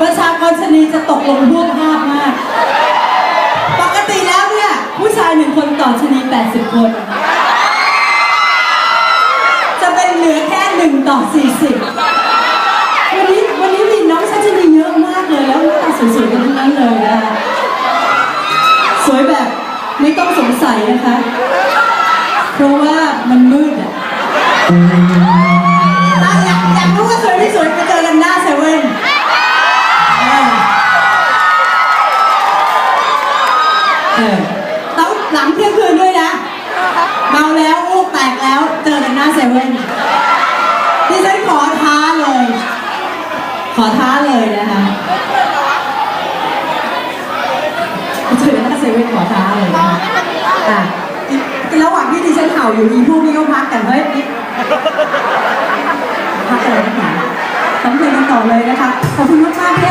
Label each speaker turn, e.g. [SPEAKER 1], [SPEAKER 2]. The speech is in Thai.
[SPEAKER 1] ประชากรชนีจะตกลงพวกภาพมาก ปกติแล้วเนี่ย ผู้ชายหนึ่งคนต่อชนี 80 คน จะเป็นเหลือแค่หนึ่งต่อ 40 วันนี้วันนี้มีน้องชัชนีเยอะมากเลยแล้วหน้าตาสวยๆกันทั้งนั้นเลยนะคะสวยแบบไม่ต้องสงสัยนะคะ เพราะว่ามันมืดอะอะ ต้องหลังเที่ยงคืนด้วยนะเมาแล้วอ้วกแตกแล้วเจอกันหน้าเซเว่นดิฉันขอท้าเลย ขอท้าเลยนะคะเจอกันหน้าเซเว่นขอท้าเลยนะคะอะอีกระหว่างที่ดิฉันเห่าอยู่อีพวกนี้ก็พักกันเฮ้ยนี่พักกันเลยนะคะทำเพลงกันต่อเลยนะคะขอบคุณมากๆที่